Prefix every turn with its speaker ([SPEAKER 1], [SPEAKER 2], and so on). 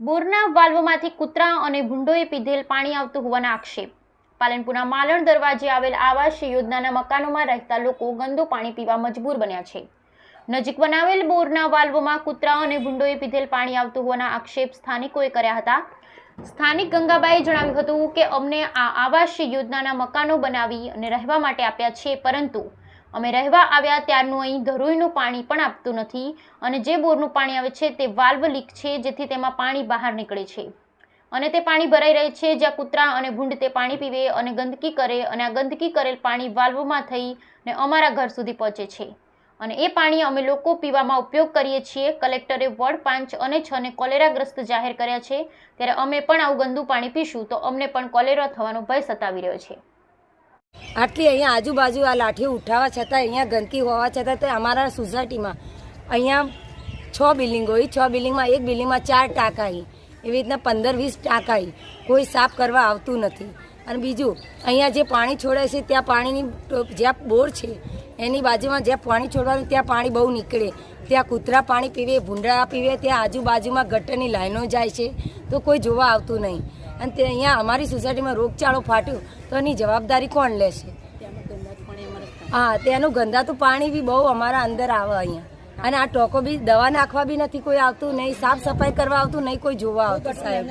[SPEAKER 1] બોરના વાલ્વમાંથી કૂતરા અને ભૂંડોએ પીધેલ પાણી આવતું હોવાના આક્ષેપ. પાલનપુરના માલણ દરવાજે આવેલ આવાસ યોજનાના મકાનોમાં રહેતા લોકો ગંદુ પાણી પીવા મજબૂર બન્યા છે. નજીક બનાવેલ બોરના વાલ્વમાં કૂતરા અને ભૂંડોએ પીધેલ પાણી આવતું હોવાના આક્ષેપ સ્થાનિકોએ કર્યા હતા. સ્થાનિક ગંગાબાઈએ જણાવ્યું હતું કે અમને આ આવાસ યોજનાના મકાનો બનાવી અને રહેવા માટે આપ્યા છે, પરંતુ અમે રહેવા આવ્યા ત્યારનું અહીં ધરોઈનું પાણી પણ આપતું નથી અને જે બોરનું પાણી આવે છે તે વાલ્વ લીક છે, જેથી તેમાં પાણી બહાર નીકળે છે. અને તે પાણી ભરાઈ રહે છે, જ્યાં કૂતરા અને ભૂંડ તે પાણી પીવે અને ગંદકી કરે અને આ ગંદકી કરેલ પાણી વાલ્વમાં થઈ ને અમારા ઘર સુધી પહોંચે છે. અને એ પાણી અમે લોકો પીવામાં ઉપયોગ કરીએ છીએ. કલેક્ટરે વોર્ડ પાંચ અને છ ને કોલેરાગ્રસ્ત જાહેર કર્યા છે. ત્યારે અમે પણ આવું ગંદુ પાણી પીશું તો અમને પણ કોલેરા થવાનો ભય સતાવી રહ્યો છે.
[SPEAKER 2] આટલી અહીંયા આજુબાજુ આ લાઠીઓ ઉઠાવવા છતાં અહીંયા ગંદકી હોવા છતાં તે અમારા સોસાયટીમાં અહીંયા છ બિલ્ડિંગો હોય. છ બિલ્ડિંગમાં એક બિલ્ડિંગમાં ચાર ટાંકા એવી રીતના પંદર વીસ ટાંકા કોઈ સાફ કરવા આવતું નથી. અને બીજું, અહીંયા જે પાણી છોડાય છે ત્યાં પાણીની જ્યાં બોર છે, એની બાજુમાં જ્યાં પાણી છોડવાનું ત્યાં પાણી બહુ નીકળે. ત્યાં કૂતરા પાણી પીવે ભૂંડા પીવે, ત્યાં આજુબાજુમાં ગટરની લાઈનો જાય છે. તો કોઈ જોવા આવતું નહીં. અને તે અહીંયા અમારી સોસાયટીમાં રોગચાળો ફાટ્યો તો એની જવાબદારી કોણ લેશે? હા તેનું ગંદાતું પાણી બી બહુ અમારા અંદર આવે અહીંયા. અને આ ટોકો બી દવા નાખવા બી નથી કોઈ આવતું નહીં સાફ સફાઈ કરવા આવતું નહીં કોઈ જોવા આવતું સાહેબ.